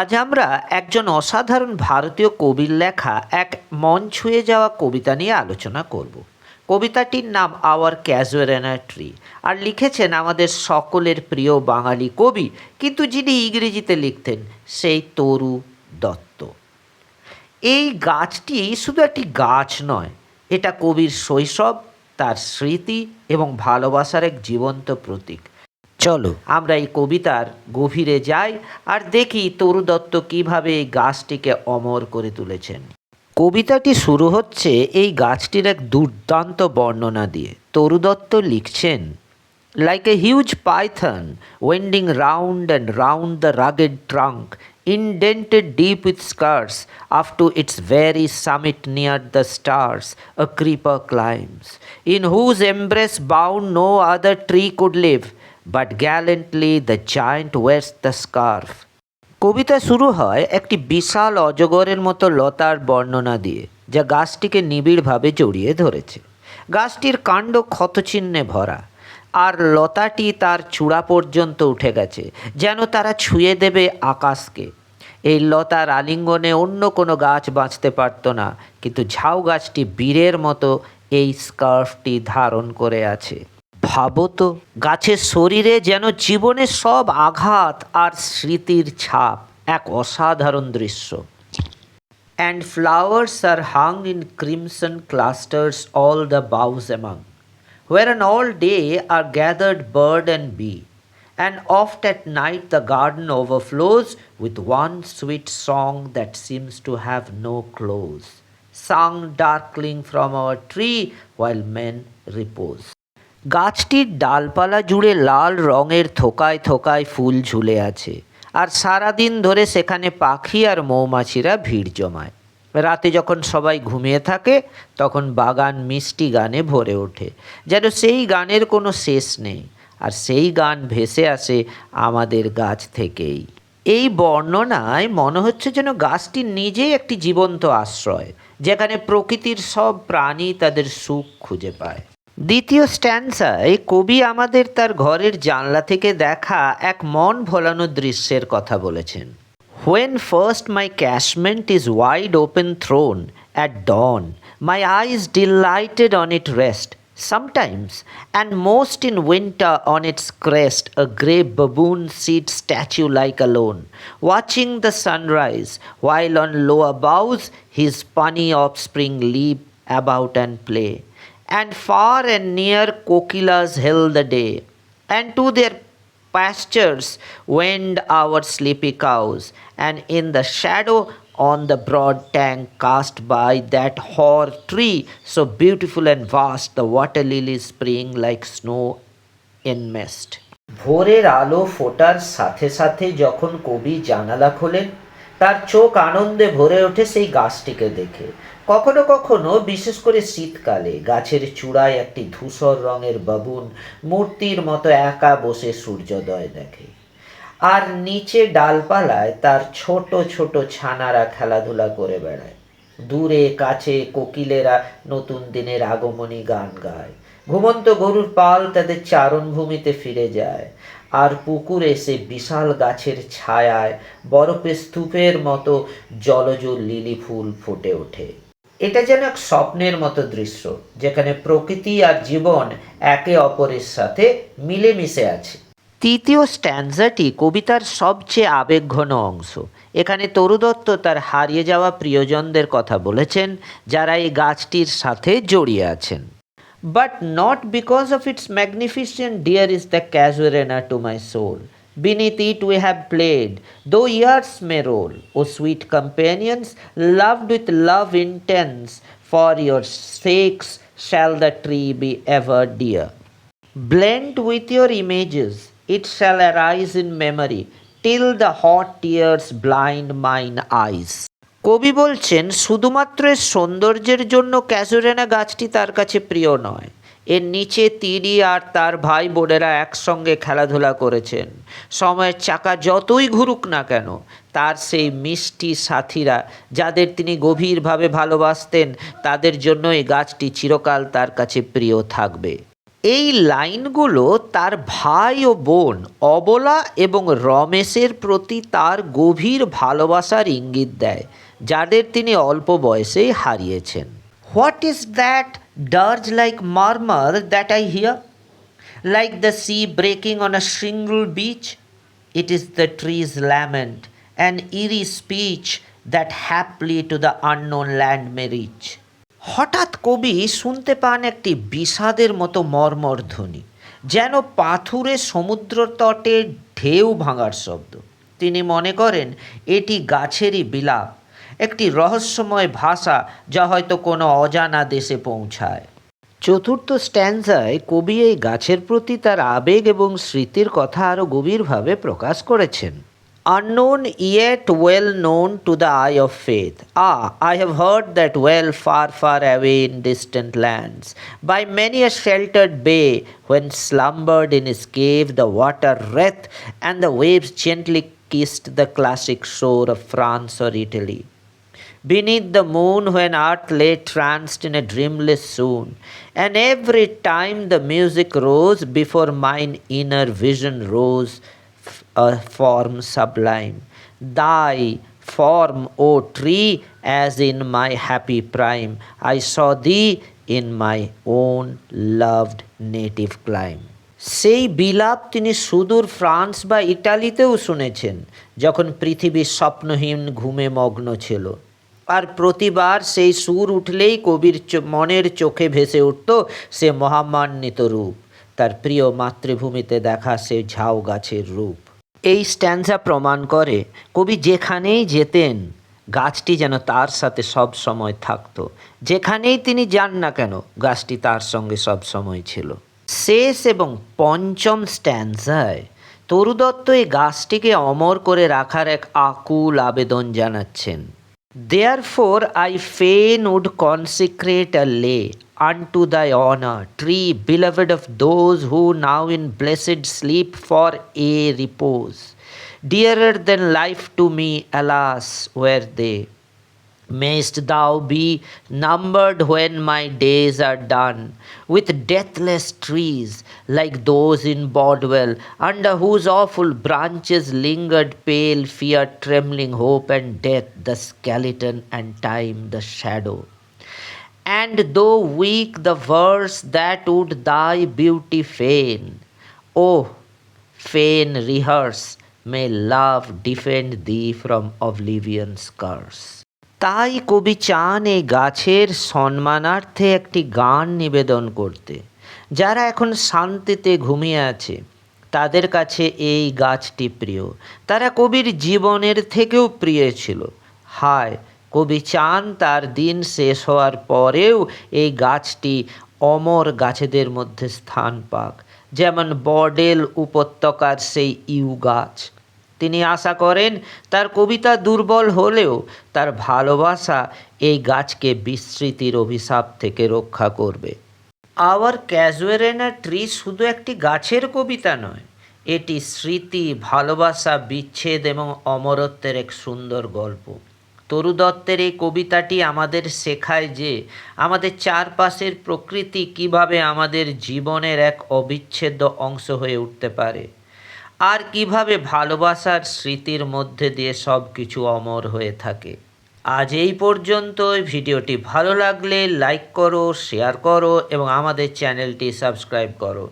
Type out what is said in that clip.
আজ আমরা একজন অসাধারণ ভারতীয় কবির লেখা এক মন ছুঁয়ে যাওয়া কবিতা নিয়ে আলোচনা করব। কবিতাটির নাম আওয়ার ক্যাজুয়ারেনা ট্রি আর লিখেছেন আমাদের সকলের প্রিয় বাঙালি কবি, কিন্তু যিনি ইংরেজিতে লিখতেন, সেই তরু দত্ত। এই গাছটি শুধু একটি গাছ নয়, এটা কবির শৈশব, তার স্মৃতি এবং ভালোবাসার এক জীবন্ত প্রতীক। চলো। আমরা এই কবিতার গভীরে যাই আর দেখি তরু দত্ত কীভাবে এই গাছটিকে অমর করে তুলেছেন। কবিতাটি শুরু হচ্ছে এই গাছটির এক দুর্দান্ত বর্ণনা দিয়ে। তরু দত্ত লিখছেন like a huge python winding round and round the rugged trunk indented deep with scars up to its very summit near the stars a creeper climbs in whose embrace bound no other tree could live but gallantly the giant wears the scarf কবিতা শুরু হয় একটি বিশাল অজগরের মতো লতার বর্ণনা দিয়ে, যা গাছটিকে নিবিড়ভাবে জড়িয়ে ধরেছে। গাছটির কাণ্ড ক্ষতচিহ্নে ভরা, আর লতাটি তার চূড়া পর্যন্ত উঠে গেছে, যেন তারা ছুঁয়ে দেবে আকাশকে। এই লতার আলিঙ্গনে অন্য কোনো গাছ বাঁচতে পারত না, কিন্তু ঝাউ গাছটি বীরের মতো এই স্কার্ফটি ধারণ করে আছে। ভাবো তো গাছের শরীরে যেন জীবনের সব আঘাত আর স্মৃতির ছাপ এক অসাধারণ দৃশ্য and flowers are hung in crimson clusters all the boughs among, wherein all day are gathered bird and bee, and oft at night the garden overflows with one sweet song that seems to have no close, sung darkling from our tree while men repose. গাছটির ডালপালা জুড়ে লাল রঙের থোকায় থোকায় ফুল ঝুলে আছে আর সারাদিন ধরে সেখানে পাখি আর মৌমাছিরা ভিড় জমায়। রাতে যখন সবাই ঘুমিয়ে থাকে, তখন বাগান মিষ্টি গানে ভরে ওঠে। যেন সেই গানের কোনো শেষ নেই আর সেই গান ভেসে আসে আমাদের গাছ থেকেই। এই বর্ণনায় মনে হচ্ছে যেন গাছটি নিজেই একটি জীবন্ত আশ্রয়, যেখানে প্রকৃতির সব প্রাণী তাদের সুখ খুঁজে পায়। দ্বিতীয় স্ট্যান্সা কবি আমাদের তার ঘরের জানলা থেকে দেখা এক মন ভোলানো দৃশ্যের কথা বলেছেন। When first my casement is wide open thrown at dawn my eyes delighted on it rest sometimes and most in winter on its crest a grey baboon sit statue like alone watching the sunrise while on lower boughs his puny offspring leap about and play And far and near kokilas hail the day, and to their pastures wend our sleepy cows, and in the shadow on the broad tank cast by that hoar tree, so beautiful and vast, the water lilies spring like snow in mist. ভোরের আলো ফোটার সাথে সাথে যখন কবি জানালা খোলেন তার চোখ আনন্দে ভরে ওঠে সেই গাছটিকে দেখে। কখনো কখনো, বিশেষ করে শীতকালে, গাছের চূড়ায় একটি ধূসর রঙের বাবুন মূর্তির মতো একা বসে সূর্যোদয় দেখে। আর নিচে ডালপালায় তার ছোট ছোট ছানারা খেলাধুলা করে বেড়ায়। দূরে, কাছে কোকিলেরা নতুন দিনের আগমনী গান গায়। ঘুমন্ত গরুর পাল তাদের চারণভূমিতে ফিরে যায়। আর পুকুরে সে বিশাল গাছের ছায়ায় বরফের স্তূপের মতো জলজ লিলি ফুল ফুটে ওঠে। এটা যেন এক স্বপ্নের মতো দৃশ্য, যেখানে প্রকৃতি আর জীবন একে অপরের সাথে মিলেমিশে আছে। তৃতীয় স্ট্যান্সাটি কবিতার সবচেয়ে আবেগঘন অংশ। এখানে তরুদত্ত তার হারিয়ে যাওয়া প্রিয়জনদের কথা বলেছেন, যারা এই গাছটির সাথে জড়িয়ে আছেন। But not because of its magnificent dear is the casuarina to my soul. Beneath it we have played, though years may roll, O sweet companions, loved with love intense, for your sakes shall the tree be ever dear. Blent with your images, it shall arise in memory, till the hot tears blind mine eyes. কবি বলছেন, শুধুমাত্র সৌন্দর্যের জন্য ক্যাজুরেনা গাছটি তার কাছে প্রিয় নয়। এর নিচে তিরি আর তার ভাই বোনেরা একসঙ্গে খেলাধুলা করেছেন। সময়ের চাকা যতই ঘুরুক না কেন, তার সেই মিষ্টি সাথীরা, যাদের তিনি গভীরভাবে ভালোবাসতেন, তাদের জন্য এই গাছটি চিরকাল তার কাছে প্রিয় থাকবে। এই লাইনগুলো তার ভাই ও বোন অবলা এবং রমেশের প্রতি তার গভীর ভালোবাসার ইঙ্গিত দেয় যাদের তিনি অল্প বয়সেই হারিয়েছেন। What is that dirge like murmur that I hear like the sea breaking on a shingle beach it is the tree's lament and eerie speech that haply to the unknown land may reach হঠাৎ কবি শুনতে পান একটি বিষাদের মতো মর্মর ধ্বনি, যেন পাথুরে সমুদ্র তটে ঢেউ ভাঙার শব্দ। তিনি মনে করেন, এটি গাছেরই বিলাপ, একটি রহস্যময় ভাষা যা হয়তো কোনো অজানা দেশে পৌঁছায়। চতুর্থ স্ট্যান্ডায় কবি এই গাছের প্রতি তার আবেগ এবং স্মৃতির কথা আরও গভীরভাবে প্রকাশ করেছেন। Unknown yet well known to the eye of faith. Ah, I have heard that well far, far away in distant lands, by many a sheltered bay, when slumbered in his cave the water wreath, and the waves gently kissed the classic shore of France or Italy. Beneath the moon, when art lay tranced in a dreamless swoon, and every time the music rose before mine inner vision rose a form sublime. Thy form, O tree, as in my happy prime, I saw thee in my own loved native clime. সেই বিলাপ তিনি সুদূর France বা ইটালিতেও শুনেছেন যখন পৃথিবী স্বপ্নহীন ঘুমে মগ্ন ছিল আর প্রতিবার সেই সুর উঠলেই কবির মনের চোখে ভেসে উঠত সে মহামান্বিত রূপ তার প্রিয় মাতৃভূমিতে দেখা সে ঝাউ গাছের রূপ। এই স্ট্যান্সা প্রমাণ করে, কবি যেখানেই যেতেন, গাছটি যেন তার সাথে সব সময় থাকতো। যেখানেই তিনি যান না কেন, গাছটি তার সঙ্গে সব সময় ছিল। শেষ এবং পঞ্চম স্ট্যান্সায় তরুদত্ত এই গাছটিকে অমর করে রাখার এক আকুল আবেদন জানাচ্ছেন। Therefore, I fain would consecrate a lay unto thy honor, tree beloved of those who now in blessed sleep for a repose. Dearer than life to me, alas, were they. Mayst thou be numbered when my days are done with deathless trees like those in Bodwell, under whose awful branches lingered pale fear, trembling hope and death, the skeleton and time, the shadow. And though weak the verse that would thy beauty feign, oh, fain rehearse, may love defend thee from oblivion's curse. তাই কবি চান এই গাছের সম্মানার্থে একটি গান নিবেদন করতে। যারা এখন শান্তিতে ঘুমিয়ে আছে, তাদের কাছে এই গাছটি প্রিয়। তারা কবির জীবনের থেকেও প্রিয় ছিল। হায়, কবি চান তার দিন শেষ হওয়ার পরেও এই গাছটি অমর গাছেদের মধ্যে স্থান পাক। যেমন বডেল উপত্যকার সেই ইউ গাছ। তিনি আশা করেন তার কবিতা দুর্বল হলেও তার ভালোবাসা এই গাছকে বিস্মৃতির অভিশাপ থেকে রক্ষা করবে। আওয়ার ক্যাজুয়ারেনা ট্রি শুধু একটি গাছের কবিতা নয়, এটি স্মৃতি, ভালোবাসা, বিচ্ছেদ এবং অমরত্বের এক সুন্দর গল্প। তরু দত্তের এই কবিতাটি আমাদের শেখায় যে আমাদের চারপাশের প্রকৃতি কীভাবে আমাদের জীবনের এক অবিচ্ছেদ্য অংশ হয়ে উঠতে পারে। আর কীভাবে ভালোবাসার স্মৃতির মধ্যে দিয়ে সব কিছু অমর হয়ে থাকে। আজ এই পর্যন্ত ভিডিওটি ভালো লাগলে লাইক করো, শেয়ার করো এবং আমাদের চ্যানেলটি সাবস্ক্রাইব করো।